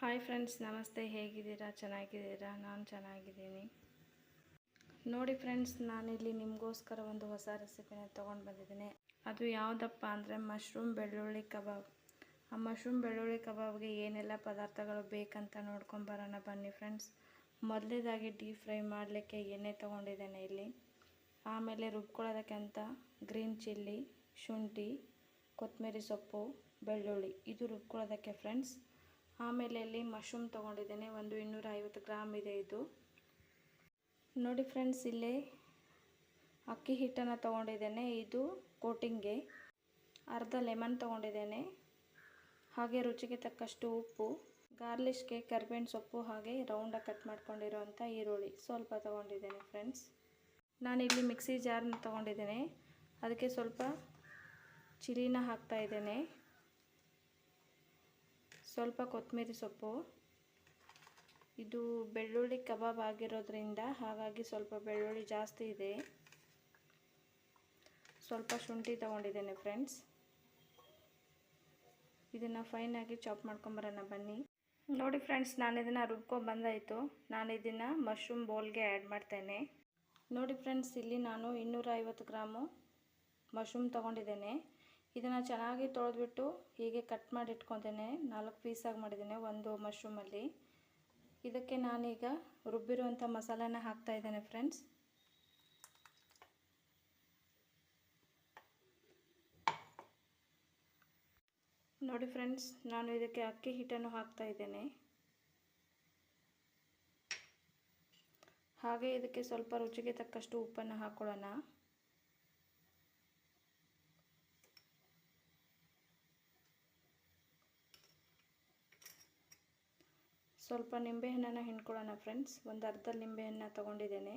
Hi friends ನಮಸ್ತೆ. ಹೇಗಿದ್ದೀರಾ? ಚೆನ್ನಾಗಿದ್ದೀರಾ? ನಾನು ಚೆನ್ನಾಗಿದ್ದೀನಿ. ನೋಡಿ ಫ್ರೆಂಡ್ಸ್ ನಾನಿಲ್ಲಿ ನಿಮಗೋಸ್ಕರ ಒಂದು ಹೊಸ ರೆಸಿಪಿನ ತೊಗೊಂಡು ಬಂದಿದ್ದೀನಿ. ಅದು ಯಾವುದಪ್ಪ ಅಂದರೆ ಮಶ್ರೂಮ್ ಬೆಳ್ಳುಳ್ಳಿ ಕಬಾಬ್. ಆ ಮಶ್ರೂಮ್ ಬೆಳ್ಳುಳ್ಳಿ ಕಬಾಬ್ಗೆ ಏನೆಲ್ಲ ಪದಾರ್ಥಗಳು ಬೇಕಂತ ನೋಡ್ಕೊಂಬರೋಣ ಬನ್ನಿ ಫ್ರೆಂಡ್ಸ್ ಮೊದಲೇದಾಗಿ ಡೀಪ್ ಫ್ರೈ ಮಾಡಲಿಕ್ಕೆ ಎಣ್ಣೆ ತೊಗೊಂಡಿದ್ದೇನೆ ಇಲ್ಲಿ. ಆಮೇಲೆ ರುಬ್ಕೊಳ್ಳೋದಕ್ಕೆ ಅಂತ ಗ್ರೀನ್ ಚಿಲ್ಲಿ ಶುಂಠಿ ಕೊತ್ತಂಬರಿ ಸೊಪ್ಪು, ಬೆಳ್ಳುಳ್ಳಿ. ಇದು ರುಬ್ಕೊಳ್ಳೋದಕ್ಕೆ ಫ್ರೆಂಡ್ಸ್ ಆಮೇಲೆ ಇಲ್ಲಿ ಮಶ್ರೂಮ್ ತೊಗೊಂಡಿದ್ದೇನೆ. ಒಂದು ಇನ್ನೂರ ಐವತ್ತು ಗ್ರಾಮ್ ಇದೆ ಇದು. ನೋಡಿ ಫ್ರೆಂಡ್ಸ್, ಇಲ್ಲಿ ಅಕ್ಕಿ ಹಿಟ್ಟನ್ನು ತೊಗೊಂಡಿದ್ದೇನೆ. ಇದು ಕೋಟಿಂಗ್ಗೆ ಅರ್ಧ ಲೆಮನ್ ತೊಗೊಂಡಿದ್ದೇನೆ. ಹಾಗೆ ರುಚಿಗೆ ತಕ್ಕಷ್ಟು ಉಪ್ಪು, ಗಾರ್ಲಿಷ್ಗೆ ಕರ್ಬೇವಿನ ಸೊಪ್ಪು, ಹಾಗೆ ರೌಂಡಾಗಿ ಕಟ್ ಮಾಡ್ಕೊಂಡಿರೋವಂಥ ಈರುಳ್ಳಿ ಸ್ವಲ್ಪ ತೊಗೊಂಡಿದ್ದೇನೆ ಫ್ರೆಂಡ್ಸ್. ನಾನಿಲ್ಲಿ ಮಿಕ್ಸಿ ಜಾರ್ನ ತೊಗೊಂಡಿದ್ದೇನೆ. ಅದಕ್ಕೆ ಸ್ವಲ್ಪ ಚಿಲ್ಲಿನ ಹಾಕ್ತಾ ಇದ್ದೇನೆ. ಸ್ವಲ್ಪ ಕೊತ್ತಂಬರಿ ಸೊಪ್ಪು. ಇದು ಬೆಳ್ಳುಳ್ಳಿ ಕಬಾಬ್ ಆಗಿರೋದ್ರಿಂದ ಹಾಗಾಗಿ ಸ್ವಲ್ಪ ಬೆಳ್ಳುಳ್ಳಿ ಜಾಸ್ತಿ ಇದೆ. ಸ್ವಲ್ಪ ಶುಂಠಿ ತೊಗೊಂಡಿದ್ದೇನೆ ಫ್ರೆಂಡ್ಸ್ ಇದನ್ನು ಫೈನಾಗಿ ಚಾಪ್ ಮಾಡ್ಕೊಂಬರೋಣ ಬನ್ನಿ. ನೋಡಿ ಫ್ರೆಂಡ್ಸ್ ನಾನು ಇದನ್ನು ರುಬ್ಕೊಂಡು ಬಂದಾಯಿತು. ನಾನು ಇದನ್ನು ಮಶ್ರೂಮ್ ಬೌಲ್ಗೆ ಆ್ಯಡ್ ಮಾಡ್ತೇನೆ. ನೋಡಿ ಫ್ರೆಂಡ್ಸ್ ಇಲ್ಲಿ ನಾನು ಇನ್ನೂರ ಐವತ್ತು ಗ್ರಾಮು ಮಶ್ರೂಮ್ ತೊಗೊಂಡಿದ್ದೇನೆ. ಇದನ್ನು ಚೆನ್ನಾಗಿ ತೊಳೆದ್ಬಿಟ್ಟು ಹೀಗೆ ಕಟ್ ಮಾಡಿ ಇಟ್ಕೊತೇನೆ. ನಾಲ್ಕು ಪೀಸಾಗಿ ಮಾಡಿದ್ದೇನೆ ಒಂದು ಮಶ್ರೂಮಲ್ಲಿ ಇದಕ್ಕೆ ನಾನೀಗ ರುಬ್ಬಿರುವಂಥ ಮಸಾಲೆನ ಹಾಕ್ತಾ ಇದ್ದೇನೆ ಫ್ರೆಂಡ್ಸ್ ನೋಡಿ ಫ್ರೆಂಡ್ಸ್ ನಾನು ಇದಕ್ಕೆ ಅಕ್ಕಿ ಹಿಟ್ಟನ್ನು ಹಾಕ್ತಾ ಇದ್ದೇನೆ. ಹಾಗೆ ಇದಕ್ಕೆ ಸ್ವಲ್ಪ ರುಚಿಗೆ ತಕ್ಕಷ್ಟು ಉಪ್ಪನ್ನು ಹಾಕ್ಕೊಳ್ಳೋಣ ಸ್ವಲ್ಪ ನಿಂಬೆಹಣ್ಣನ್ನು ಹಿಂಡ್ಕೊಳ್ಳೋಣ ಫ್ರೆಂಡ್ಸ್ ಒಂದು ಅರ್ಧ ನಿಂಬೆಹಣ್ಣು ತಗೊಂಡಿದ್ದೇನೆ.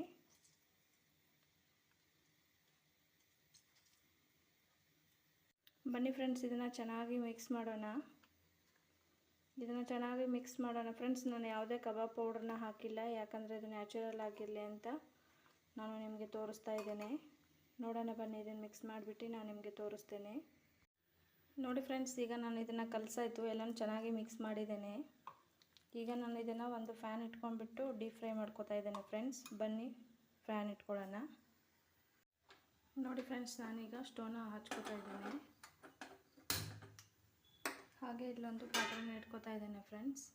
ಬನ್ನಿ ಫ್ರೆಂಡ್ಸ್ ಇದನ್ನು ಚೆನ್ನಾಗಿ ಮಿಕ್ಸ್ ಮಾಡೋಣ. ಇದನ್ನು ಚೆನ್ನಾಗಿ ಮಿಕ್ಸ್ ಮಾಡೋಣ ಫ್ರೆಂಡ್ಸ್ ನಾನು ಯಾವುದೇ ಕಬಾಬ್ ಪೌಡ್ರನ್ನ ಹಾಕಿಲ್ಲ, ಯಾಕಂದರೆ ಇದು ನ್ಯಾಚುರಲ್ ಆಗಿರಲಿ ಅಂತ ನಾನು ನಿಮಗೆ ತೋರಿಸ್ತಾ ಇದ್ದೇನೆ. ನೋಡೋಣ ಬನ್ನಿ, ಇದನ್ನು ಮಿಕ್ಸ್ ಮಾಡಿಬಿಟ್ಟು ನಾನು ನಿಮಗೆ ತೋರಿಸ್ತೇನೆ. ನೋಡಿ ಫ್ರೆಂಡ್ಸ್ ಈಗ ನಾನು ಇದನ್ನು ಕಲಸಾಯಿತು. ಎಲ್ಲನೂ ಚೆನ್ನಾಗಿ ಮಿಕ್ಸ್ ಮಾಡಿದ್ದೇನೆ. ಈಗ ನಾನು ಇದನ್ನು ಒಂದು ಫ್ಯಾನ್ ಇಟ್ಕೊಂಡ್ಬಿಟ್ಟು ಡೀಪ್ ಫ್ರೈ ಮಾಡ್ಕೊತಾ ಇದ್ದೇನೆ ಫ್ರೆಂಡ್ಸ್ ಬನ್ನಿ ಫ್ಯಾನ್ ಇಟ್ಕೊಳ್ಳೋಣ. ನೋಡಿ ಫ್ರೆಂಡ್ಸ್ ನಾನೀಗ ಸ್ಟೋನ ಹಚ್ಕೋತಾ ಇದ್ದೀನಿ. ಹಾಗೆ ಇಲ್ಲೊಂದು ಪಾತ್ರೆನ ಇಟ್ಕೋತಾ ಇದ್ದೇನೆ ಫ್ರೆಂಡ್ಸ್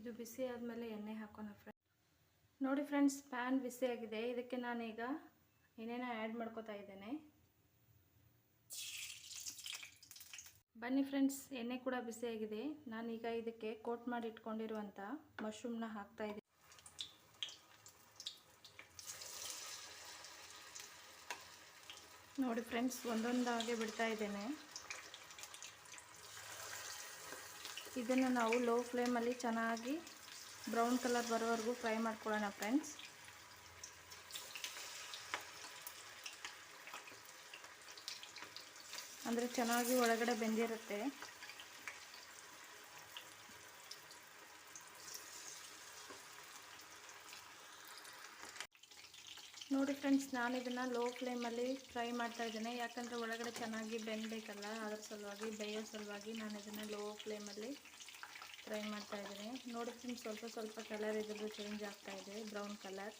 ಇದು ಬಿಸಿ ಆದಮೇಲೆ ಎಣ್ಣೆ ಹಾಕೋಣ ಫ್ರೆಂಡ್ಸ್ ನೋಡಿ ಫ್ರೆಂಡ್ಸ್ ಪ್ಯಾನ್ ಬಿಸಿಯಾಗಿದೆ. ಇದಕ್ಕೆ ನಾನೀಗ ಏನೇನೋ ಆ್ಯಡ್ ಮಾಡ್ಕೋತಾ ಇದ್ದೇನೆ. ಬನ್ನಿ ಫ್ರೆಂಡ್ಸ್ ಎಣ್ಣೆ ಕೂಡ ಬಿಸಿಯಾಗಿದೆ. ನಾನೀಗ ಇದಕ್ಕೆ ಕೋಟ್ ಮಾಡಿ ಇಟ್ಕೊಂಡಿರುವಂಥ ಮಶ್ರೂಮ್ನ ಹಾಕ್ತಾ ಇದ್ದೀನಿ. ನೋಡಿ ಫ್ರೆಂಡ್ಸ್ ಒಂದೊಂದಾಗೆ ಬಿಡ್ತಾ ಇದ್ದೇನೆ. ಇದನ್ನು ನಾವು ಲೋ ಫ್ಲೇಮಲ್ಲಿ ಚೆನ್ನಾಗಿ ಬ್ರೌನ್ ಕಲರ್ ಬರೋವರೆಗೂ ಫ್ರೈ ಮಾಡ್ಕೊಳ್ಳೋಣ ಫ್ರೆಂಡ್ಸ್ ಅಂದರೆ ಚೆನ್ನಾಗಿ ಒಳಗಡೆ ಬೆಂದಿರುತ್ತೆ. ನೋಡಿ ಫ್ರೆಂಡ್ಸ್, ನಾನು ಇದನ್ನು ಲೋ ಫ್ಲೇಮಲ್ಲಿ ಫ್ರೈ ಮಾಡ್ತಾ ಇದ್ದೇನೆ. ಯಾಕಂದರೆ ಒಳಗಡೆ ಚೆನ್ನಾಗಿ ಬೆಂದಬೇಕಲ್ಲ, ಅದ್ರ ಸಲುವಾಗಿ, ಬೇಯೋ ಸಲುವಾಗಿ ನಾನು ಇದನ್ನು ಲೋ ಫ್ಲೇಮಲ್ಲಿ ಫ್ರೈ ಮಾಡ್ತಾ ಇದ್ದೀನಿ. ನೋಡಿ ಫ್ರೆಂಡ್ಸ್, ಸ್ವಲ್ಪ ಸ್ವಲ್ಪ ಕಲರ್ ಇದ್ರದ್ದು ಚೇಂಜ್ ಆಗ್ತಾ ಇದೆ ಬ್ರೌನ್ ಕಲರ್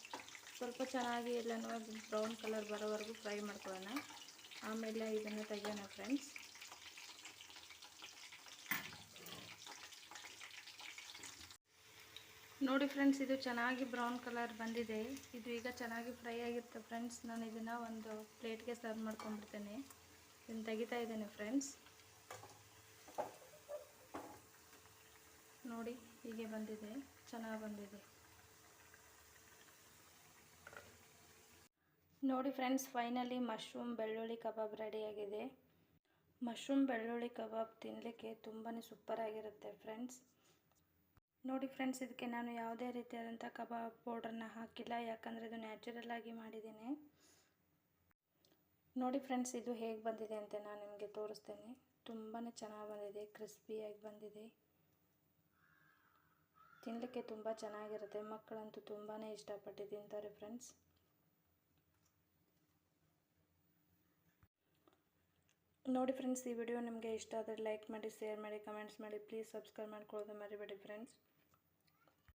ಸ್ವಲ್ಪ ಚೆನ್ನಾಗಿ ಎಲ್ಲನೂ ಬ್ರೌನ್ ಕಲರ್ ಬರೋವರೆಗೂ ಫ್ರೈ ಮಾಡ್ಕೊಳ್ಳೋಣ. ಆಮೇಲೆ ಇದನ್ನು ತೆಗೆಯೋಣ ಫ್ರೆಂಡ್ಸ್ ನೋಡಿ ಫ್ರೆಂಡ್ಸ್ ಇದು ಚೆನ್ನಾಗಿ ಬ್ರೌನ್ ಕಲರ್ ಬಂದಿದೆ. ಇದು ಈಗ ಚೆನ್ನಾಗಿ ಫ್ರೈ ಆಗಿರುತ್ತೆ ಫ್ರೆಂಡ್ಸ್ ನಾನು ಇದನ್ನು ಒಂದು ಪ್ಲೇಟ್ಗೆ ಸರ್ವ್ ಮಾಡ್ಕೊಂಡ್ಬಿಡ್ತೇನೆ. ಇದನ್ನು ತೆಗಿತಾ ಇದ್ದೇನೆ ಫ್ರೆಂಡ್ಸ್ ನೋಡಿ, ಹೀಗೆ ಬಂದಿದೆ. ಚೆನ್ನಾಗಿ ಬಂದಿದೆ. ನೋಡಿ ಫ್ರೆಂಡ್ಸ್ ಫೈನಲಿ ಮಶ್ರೂಮ್ ಬೆಳ್ಳುಳ್ಳಿ ಕಬಾಬ್ ರೆಡಿಯಾಗಿದೆ ಮಶ್ರೂಮ್ ಬೆಳ್ಳುಳ್ಳಿ ಕಬಾಬ್ ತಿನ್ನಲಿಕ್ಕೆ ತುಂಬಾ ಸೂಪರಾಗಿರುತ್ತೆ ಫ್ರೆಂಡ್ಸ್ ನೋಡಿ ಫ್ರೆಂಡ್ಸ್ ಇದಕ್ಕೆ ನಾನು ಯಾವುದೇ ರೀತಿಯಾದಂಥ ಕಬಾಬ್ ಪೌಡ್ರನ್ನ ಹಾಕಿಲ್ಲ, ಯಾಕಂದರೆ ಇದು ನ್ಯಾಚುರಲ್ ಆಗಿ ಮಾಡಿದ್ದೀನಿ. ನೋಡಿ ಫ್ರೆಂಡ್ಸ್ ಇದು ಹೇಗೆ ಬಂದಿದೆ ಅಂತ ನಾನು ನಿಮಗೆ ತೋರಿಸ್ತೇನೆ. ತುಂಬಾ ಚೆನ್ನಾಗಿ ಬಂದಿದೆ ಕ್ರಿಸ್ಪಿಯಾಗಿ ಬಂದಿದೆ. ತಿನ್ನಲಿಕ್ಕೆ ತುಂಬ ಚೆನ್ನಾಗಿರುತ್ತೆ, ಮಕ್ಕಳಂತೂ ತುಂಬಾ ಇಷ್ಟಪಟ್ಟು ತಿಂತಾರೆ ಫ್ರೆಂಡ್ಸ್ ನೋಡಿ ಫ್ರೆಂಡ್ಸ್ ಈ ವಿಡಿಯೋ ನಿಮಗೆ ಇಷ್ಟ ಆದರೆ ಲೈಕ್ ಮಾಡಿ ಶೇರ್ ಮಾಡಿ ಕಮೆಂಟ್ಸ್ ಮಾಡಿ ಪ್ಲೀಸ್ ಸಬ್ಸ್ಕ್ರೈಬ್ ಮಾಡ್ಕೊಳ್ಳೋದು ಮರಿಬೇಡಿ ಫ್ರೆಂಡ್ಸ್